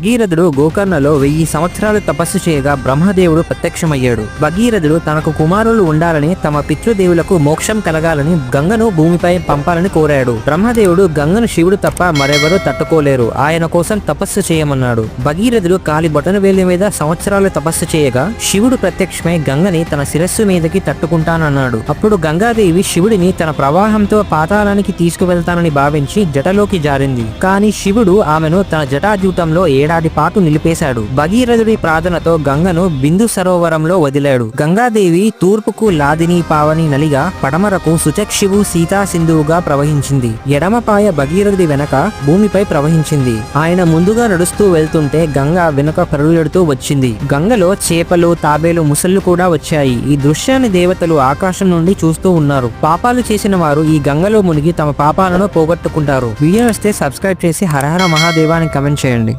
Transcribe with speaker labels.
Speaker 1: భగీరథుడు గోకర్ణలో వెయ్యి సంవత్సరాలు తపస్సు చేయగా బ్రహ్మదేవుడు ప్రత్యక్షమయ్యాడు. భగీరథుడు తనకు కుమారులు ఉండాలని తమ పితృదేవులకు మోక్షం కలగాలని గంగను భూమిపై పంపాలని కోరాడు. బ్రహ్మదేవుడు గంగను శివుడు తప్ప మరెవరూ తట్టుకోలేరు. ఆయన కోసం తపస్సు చేయమన్నాడు. భగీరథుడు కాలి బొటను వేలి మీద సంవత్సరాలు తపస్సు చేయగా శివుడు ప్రత్యక్షమై గంగని తన శిరస్సు మీదకి తట్టుకుంటానన్నాడు. అప్పుడు గంగాదేవి శివుడిని తన ప్రవాహంతో పాతాళానికి తీసుకువెళ్తానని భావించి జటలోకి జారింది. కానీ శివుడు ఆమెను తన జటాజూటంలో ఏడాది పాటు నిలిపేశాడు. భగీరథుడి ప్రార్థనతో గంగను బిందు సరోవరంలో వదిలాడు. గంగాదేవి తూర్పుకు లాదిని పావని నలిగా పడమరకు సుచక్షివు సీతా సింధువుగా ప్రవహించింది. ఎడమపాయ భగీరథుడి వెనక భూమిపై ప్రవహించింది. ఆయన ముందుగా నడుస్తూ వెళ్తుంటే గంగ వెనుక పరుగులెడుతూ వచ్చింది. గంగలో చేపలు తాబేలు ముసళ్ళు కూడా వచ్చాయి. ఈ దృశ్యాన్ని దేవతలు ఆకాశం నుండి చూస్తూ ఉన్నారు. పాపాలు చేసిన వారు ఈ గంగలో మునిగి తమ పాపాలను పోగొట్టుకుంటారు. వీడియో వస్తే సబ్స్క్రైబ్ చేసి హరహర మహాదేవాన్ని కమెంట్ చేయండి.